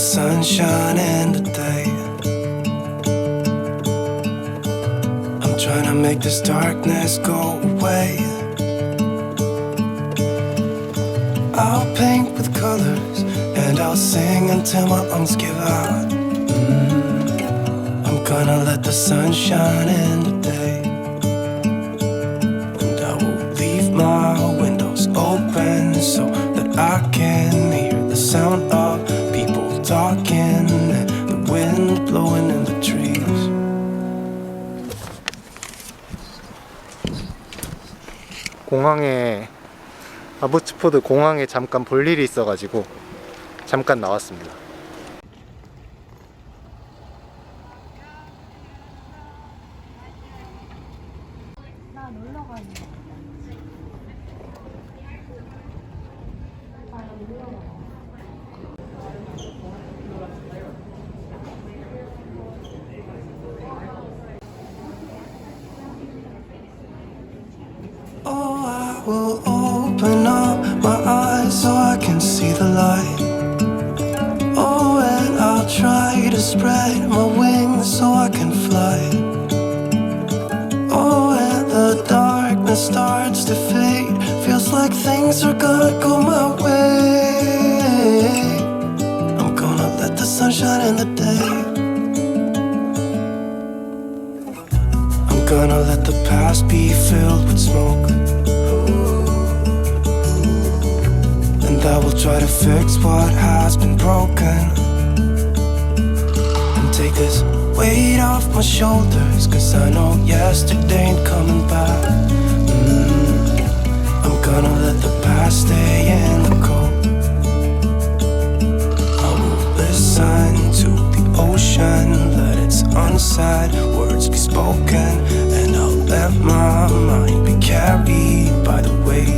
sunshine in the day. I'm trying to make this darkness go away. I'll paint with colors and I'll sing until my lungs give out. Mm. I'm gonna let the sun shine in today. And I will leave my windows open so that I can hear the sound of 공항에 아부츠포드 공항에 잠깐 볼 일이 있어가지고 잠깐 나왔습니다. Oh, will open up my eyes so I can see the light. Oh, and I'll try to spread my wings so I can fly. Oh, and the darkness starts to fade. Feels like things are gonna go my way. I'm gonna let the sun shine in the day. I'm gonna let the past be filled with smoke. I will try to fix what has been broken. And take this weight off my shoulders. Cause I know yesterday ain't coming back. Mm. I'm gonna let the past stay in the cold. I will listen to the ocean, let its unsaid words be spoken, and I'll let my mind be carried by the waves.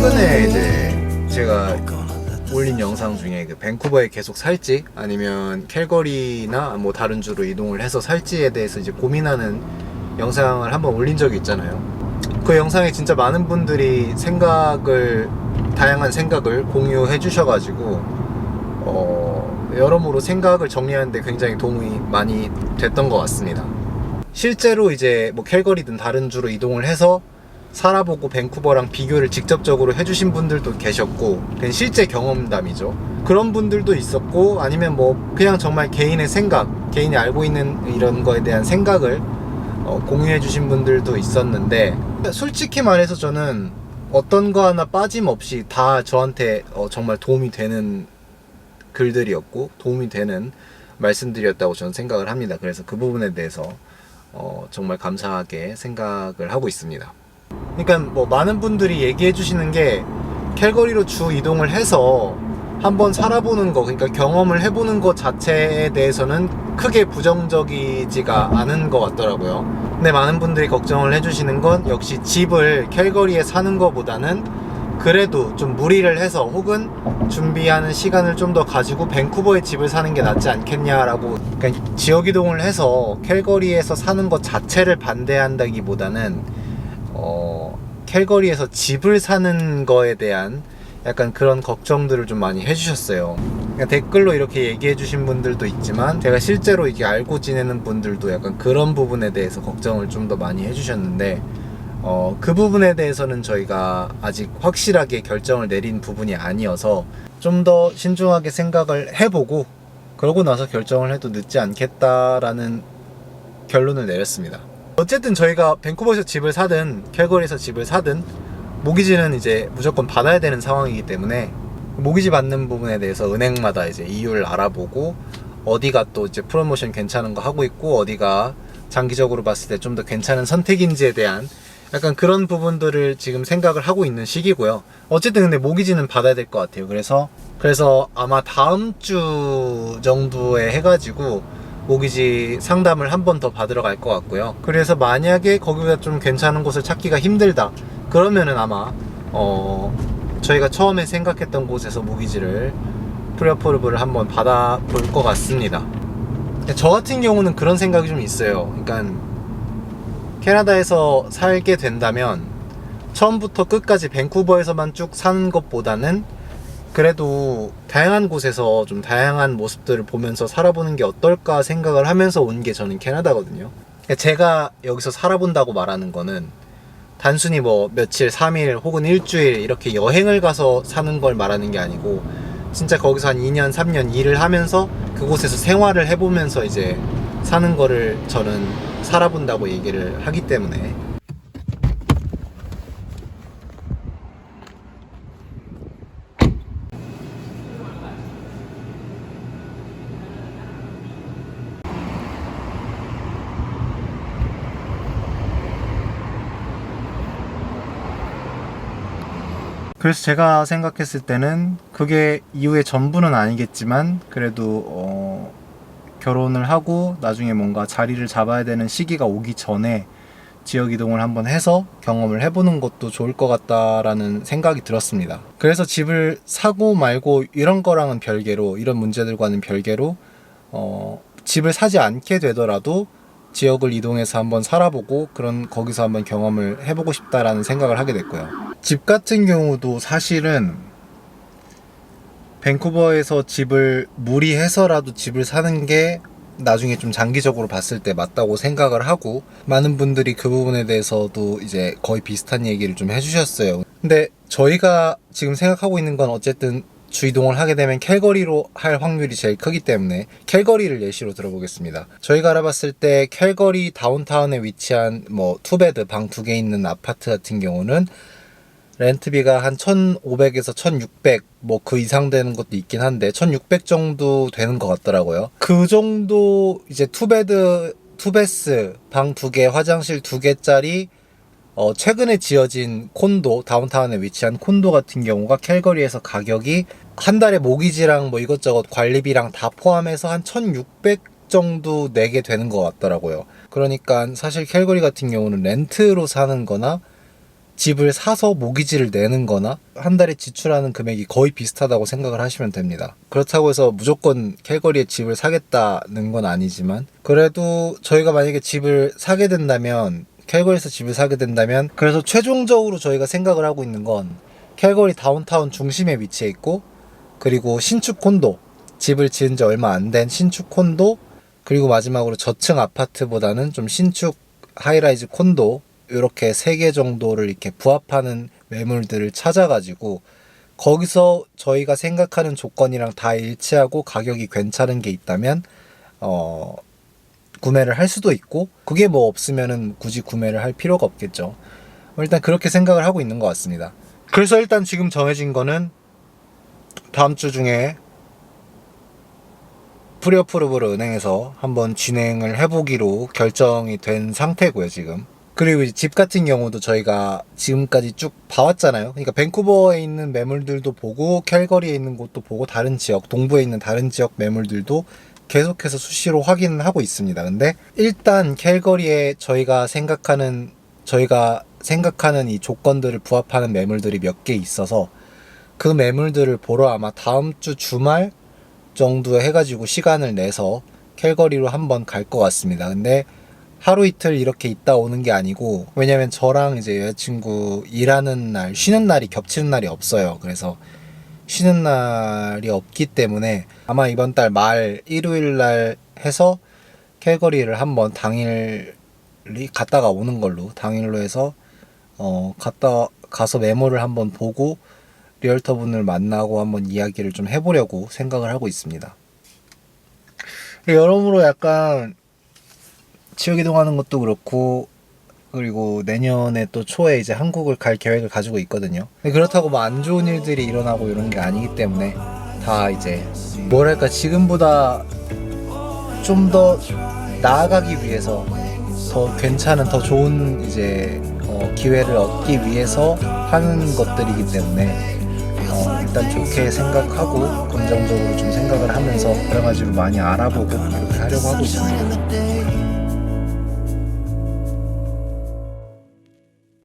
최근에 이제 제가 올린 영상 중에 그 밴쿠버에 계속 살지 아니면 캘거리나 뭐 다른 주로 이동을 해서 살지에 대해서 이제 고민하는 영상을 한번 올린 적이 있잖아요. 그 영상에 진짜 많은 분들이 생각을 다양한 생각을 공유해 주셔가지고 어, 여러모로 생각을 정리하는데 굉장히 도움이 많이 됐던 것 같습니다. 실제로 이제 뭐 캘거리든 다른 주로 이동을 해서 살아보고 밴쿠버랑 비교를 직접적으로 해주신 분들도 계셨고 그냥 실제 경험담이죠. 그런 분들도 있었고 아니면 뭐 그냥 정말 개인의 생각 개인이 알고 있는 이런 거에 대한 생각을 어, 공유해 주신 분들도 있었는데 솔직히 말해서 저는 어떤 거 하나 빠짐없이 다 저한테 어, 정말 도움이 되는 글들이었고 도움이 되는 말씀들이었다고 저는 생각을 합니다. 그래서 그 부분에 대해서 어, 정말 감사하게 생각을 하고 있습니다 그러니까 뭐 많은 분들이 얘기해 주시는 게 캘거리로 주 이동을 해서 한번 살아보는 거 그러니까 경험을 해보는 것 자체에 대해서는 크게 부정적이지가 않은 것 같더라고요. 근데 많은 분들이 걱정을 해주시는 건 역시 집을 캘거리에 사는 것보다는 그래도 좀 무리를 해서 혹은 준비하는 시간을 좀 더 가지고 밴쿠버에 집을 사는 게 낫지 않겠냐라고. 그러니까 지역 이동을 해서 캘거리에서 사는 것 자체를 반대한다기보다는 어, 캘거리에서 집을 사는 거에 대한 약간 그런 걱정들을 좀 많이 해주셨어요. 그러니까 댓글로 이렇게 얘기해주신 분들도 있지만 제가 실제로 이렇게 알고 지내는 분들도 약간 그런 부분에 대해서 걱정을 좀 더 많이 해주셨는데 어, 그 부분에 대해서는 저희가 아직 확실하게 결정을 내린 부분이 아니어서 좀 더 신중하게 생각을 해보고 그러고 나서 결정을 해도 늦지 않겠다라는 결론을 내렸습니다. 어쨌든 저희가 밴쿠버에서 집을 사든 캘거리에서 집을 사든 모기지는 이제 무조건 받아야 되는 상황이기 때문에 모기지 받는 부분에 대해서 은행마다 이제 이유를 알아보고 어디가 또 이제 프로모션 괜찮은 거 하고 있고 어디가 장기적으로 봤을 때 좀 더 괜찮은 선택인지에 대한 약간 그런 부분들을 지금 생각을 하고 있는 시기고요. 어쨌든 근데 모기지는 받아야 될 것 같아요. 그래서 그래서 아마 다음 주 정도에 해가지고 모기지 상담을 한 번 더 받으러 갈 것 같고요. 그래서 만약에 거기가 좀 괜찮은 곳을 찾기가 힘들다. 그러면은 아마 어 저희가 처음에 생각했던 곳에서 모기지를 프리어포르브를 한번 받아볼 것 같습니다. 저 같은 경우는 그런 생각이 좀 있어요. 그러니까 캐나다에서 살게 된다면 처음부터 끝까지 밴쿠버에서만 쭉 사는 것보다는 그래도 다양한 곳에서 좀 다양한 모습들을 보면서 살아보는 게 어떨까 생각을 하면서 온 게 저는 캐나다거든요. 그러니까 제가 여기서 살아본다고 말하는 거는 단순히 뭐 며칠, 3일 혹은 일주일 이렇게 여행을 가서 사는 걸 말하는 게 아니고 진짜 거기서 한 2년, 3년 일을 하면서 그곳에서 생활을 해보면서 이제 사는 거를 저는 살아본다고 얘기를 하기 때문에 그래서 제가 생각했을 때는 그게 이후의 전부는 아니겠지만 그래도 어, 결혼을 하고 나중에 뭔가 자리를 잡아야 되는 시기가 오기 전에 지역 이동을 한번 해서 경험을 해보는 것도 좋을 것 같다라는 생각이 들었습니다. 그래서 집을 사고 말고 이런 거랑은 별개로 이런 문제들과는 별개로 어, 집을 사지 않게 되더라도 지역을 이동해서 한번 살아보고 그런 거기서 한번 경험을 해보고 싶다라는 생각을 하게 됐고요. 집 같은 경우도 사실은 밴쿠버에서 집을 무리해서라도 집을 사는 게 나중에 좀 장기적으로 봤을 때 맞다고 생각을 하고 많은 분들이 그 부분에 대해서도 이제 거의 비슷한 얘기를 좀 해주셨어요. 근데 저희가 지금 생각하고 있는 건 어쨌든 주이동을 하게 되면 캘거리로 할 확률이 제일 크기 때문에 캘거리를 예시로 들어보겠습니다. 저희가 알아봤을 때 캘거리 다운타운에 위치한 뭐 투베드 방 두 개 있는 아파트 같은 경우는 렌트비가 한 1,500에서 1,600 뭐 그 이상 되는 것도 있긴 한데 1,600 정도 되는 것 같더라고요. 그 정도 이제 투베드 투베스 방 두 개, 화장실 두 개짜리 어, 최근에 지어진 콘도 다운타운에 위치한 콘도 같은 경우가 캘거리에서 가격이 한 달에 모기지랑 뭐 이것저것 관리비랑 다 포함해서 한 1,600 정도 내게 되는 것 같더라고요. 그러니까 사실 캘거리 같은 경우는 렌트로 사는 거나 집을 사서 모기지를 내는 거나 한 달에 지출하는 금액이 거의 비슷하다고 생각을 하시면 됩니다. 그렇다고 해서 무조건 캘거리에 집을 사겠다는 건 아니지만 그래도 저희가 만약에 집을 사게 된다면 캘거리에서 집을 사게 된다면 그래서 최종적으로 저희가 생각을 하고 있는 건 캘거리 다운타운 중심에 위치해 있고 그리고 신축 콘도 집을 지은 지 얼마 안 된 신축 콘도 그리고 마지막으로 저층 아파트보다는 좀 신축 하이라이즈 콘도 이렇게 세 개 정도를 이렇게 부합하는 매물들을 찾아가지고 거기서 저희가 생각하는 조건이랑 다 일치하고 가격이 괜찮은 게 있다면 어 구매를 할 수도 있고 그게 뭐 없으면은 굳이 구매를 할 필요가 없겠죠. 일단 그렇게 생각을 하고 있는 것 같습니다. 그래서 일단 지금 정해진 거는 다음 주 중에 프리어프루브를 은행에서 한번 진행을 해보기로 결정이 된 상태고요 지금. 그리고 집 같은 경우도 저희가 지금까지 쭉 봐왔잖아요. 그러니까 밴쿠버에 있는 매물들도 보고 캘거리에 있는 곳도 보고 다른 지역, 동부에 있는 다른 지역 매물들도 계속해서 수시로 확인을 하고 있습니다. 근데 일단 캘거리에 저희가 생각하는 저희가 생각하는 이 조건들을 부합하는 매물들이 몇 개 있어서 그 매물들을 보러 아마 다음 주 주말 정도 해가지고 시간을 내서 캘거리로 한번 갈 것 같습니다. 근데 하루 이틀 이렇게 있다 오는 게 아니고 왜냐면 저랑 이제 여자친구 일하는 날 쉬는 날이 겹치는 날이 없어요. 그래서 쉬는 날이 없기 때문에 아마 이번 달 말 일요일 날 해서 캘거리를 한번 당일이 갔다가 오는 걸로 당일로 해서 어 갔다 가서 메모를 한번 보고 리얼터 분을 만나고 한번 이야기를 좀 해보려고 생각을 하고 있습니다. 여러모로 약간 지역 이동하는 것도 그렇고 그리고 내년에 또 초에 이제 한국을 갈 계획을 가지고 있거든요. 그렇다고 뭐 안 좋은 일들이 일어나고 이런 게 아니기 때문에 다 이제 뭐랄까 지금보다 좀 더 나아가기 위해서 더 괜찮은 더 좋은 이제 어, 기회를 얻기 위해서 하는 것들이기 때문에 어, 일단 좋게 생각하고 긍정적으로 좀 생각을 하면서 여러 가지로 많이 알아보고 이렇게 하려고 하고 있습니다.